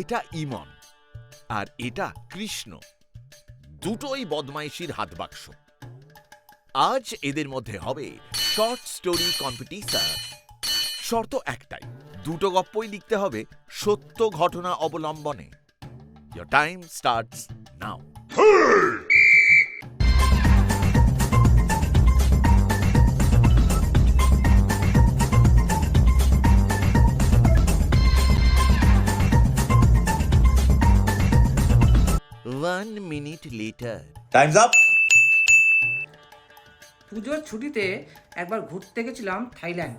এটা ইমন আর এটা কৃষ্ণ। দুটোই বদমাইশির হাত বাক্স আজ এদের মধ্যে হবে শর্ট স্টোরি কম্পিটিশন শর্ত একটাই, দুটো গপ্পই লিখতে হবে সত্য ঘটনা অবলম্বনে। Time starts now one minute later time's up পুজোর ছুটিতে একবার ঘুরতে গেছিলাম থাইল্যান্ড।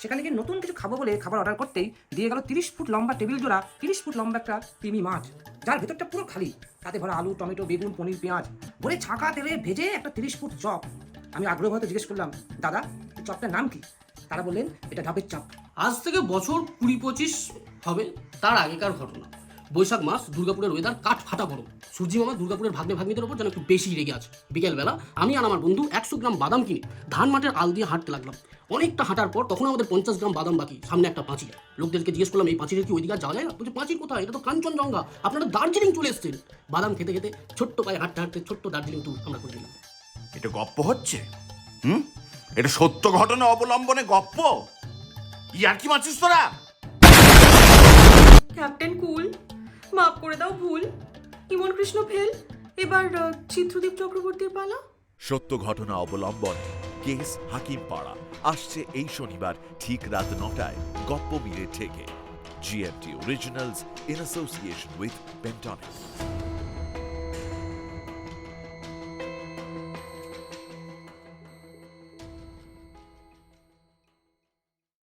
সেখানে গিয়ে নতুন কিছু খাব বলে খাবার অর্ডার করতেই দিয়ে গেল তিরিশ ফুট লম্বা টেবিল জোড়া তিরিশ ফুট লম্বা একটা তিমি মাছ। যার ভেতরটা পুরো খালি। তাতে ভরা আলু টমেটো বেগুন পনির পেঁয়াজ ভরে ছাঁকা তেলে ভেজে একটা তিরিশ ফুট চপ। আমি আগ্রহ হয়তো জিজ্ঞেস করলাম দাদা চপটার নাম কি? তারা বললেন এটা ঢাবের চপ। আজ থেকে বছর কুড়ি পঁচিশ হবে তার আগেকার ঘটনা। বৈশাখ মাস দুর্গাপুরের ওয়েদার কাঠ ফাটা গরম। সূর্যি মামা দুর্গাপুরের ভাগ্নে ভাগ্নিদের ওপর যেন একটু বেশি রেগে আছে। বিকেলবেলা আমি আর আমার বন্ধু একশো গ্রাম বাদাম কিনে ধান মাঠের আল দিয়ে হাঁটতে লাগলাম। অনেকটা হাঁটার পর তখন আমাদের পঞ্চাশ গ্রাম বাদাম বাকি সামনে একটা পাঁচিল। লোকদেরকে জিজ্ঞেস করলাম এই পাঁচিলের কি ওইদিকে আর যাওয়া যায় না? বলছে পাঁচিল কোথায়? এটা তো কাঞ্চনজঙ্ঘা। আপনারা দার্জিলিং চলে এসেছেন। বাদাম খেতে খেতে ছোট্ট পায়ে হাঁটতে হাঁটতে ছোট্ট দার্জিলিং ট্যুর আমরা করে দিলাম। এটা গপ্প হচ্ছে? হুম? এটা সত্য ঘটনা অবলম্বনে গপ্প? ইয়ার কি মারছিস তোরা? ক্যাপ্টেন কুল মাফ করে দাও ভুল। ইমন কৃষ্ণ ফেল। এবার চিত্রদীপ চক্রবর্তীর পালা। সত্য ঘটনা অবলম্বন, কেস হাকিম পাড়া আসছে এই শনিবার, ঠিক রাত নটায়, গপ্প মিলে থেকে GMT originals in association with Pentonic